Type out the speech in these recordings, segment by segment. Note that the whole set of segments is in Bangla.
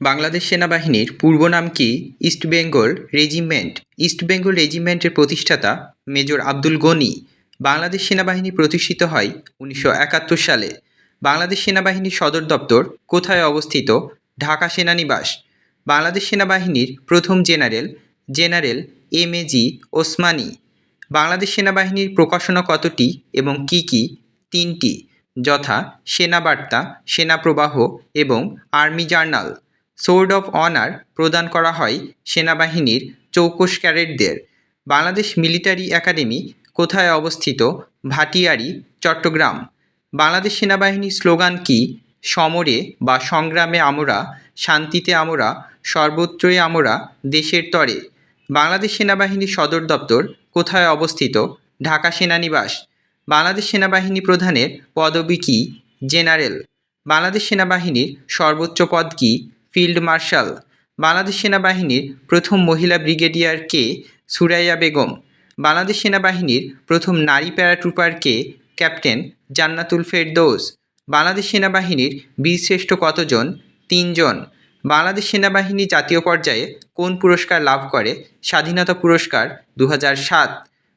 বাংলাদেশ সেনাবাহিনীর পূর্ব নাম কি? East Bengal regiment. East Bengal রেজিমেন্টের প্রতিষ্ঠাতা মেজর আব্দুল গনি। বাংলাদেশ সেনাবাহিনী প্রতিষ্ঠিত হয় উনিশশো একাত্তর সালে। বাংলাদেশ সেনাবাহিনীর সদর দপ্তর কোথায় অবস্থিত? ঢাকা সেনানিবাস। বাংলাদেশ সেনাবাহিনীর প্রথম general general M A G Osmani. Bangladesh সেনাবাহিনীর প্রকাশনা কতটি এবং কি কি? তিনটি। যথা সেনাবার্তা, সেনাপ্রবাহ এবং army journal. Sword of honour প্রদান করা হয় সেনাবাহিনীর চৌকস ক্যাডেটদের। বাংলাদেশ মিলিটারি একাডেমি কোথায় অবস্থিত? ভাটিয়ারি, চট্টগ্রাম। বাংলাদেশ সেনাবাহিনীর স্লোগান কি? সমরে বা সংগ্রামে আমরা, শান্তিতে আমরা, সর্বত্রই আমরা, দেশের তরে। বাংলাদেশ সেনাবাহিনীর সদর দপ্তর কোথায় অবস্থিত? ঢাকা সেনানিবাস। বাংলাদেশ সেনাবাহিনী প্রধানের পদবি কী? জেনারেল। বাংলাদেশ সেনাবাহিনীর সর্বোচ্চ পদ কী? ফিল্ড মার্শাল, বাংলাদেশ সেনাবাহিনীর প্রথম মহিলা ব্রিগেডিয়ার কে সুরাইয়া বেগম, বাংলাদেশ সেনাবাহিনীর প্রথম নারী প্যারাট্রুপার কে ক্যাপ্টেন জান্নাতুল ফেরদৌস, বাংলাদেশ সেনাবাহিনীর বীরশ্রেষ্ঠ কতজন? তিনজন। বাংলাদেশ সেনাবাহিনী জাতীয় পর্যায়ে কোন পুরস্কার লাভ করে? স্বাধীনতা পুরস্কার দু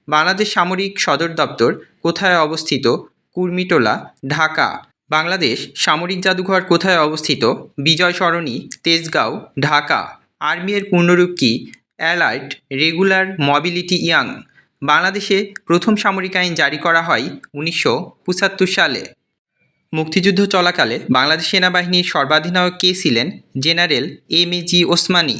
বাংলাদেশ সামরিক সদর দপ্তর কোথায় অবস্থিত? কুর্মিটোলা, ঢাকা। বাংলাদেশ সামরিক জাদুঘর কোথায় অবস্থিত? বিজয় সরণি, তেজগাঁও, ঢাকা। আর্মি এর পূর্ণরূপ কি? Alert, regular mobility young. বাংলাদেশে প্রথম সামরিক আইন জারি করা হয় উনিশশো পঁচাত্তর সালে। মুক্তিযুদ্ধ চলাকালে বাংলাদেশ সেনাবাহিনীর সর্বাধিনায়ক কে ছিলেন? General M A G Osmani.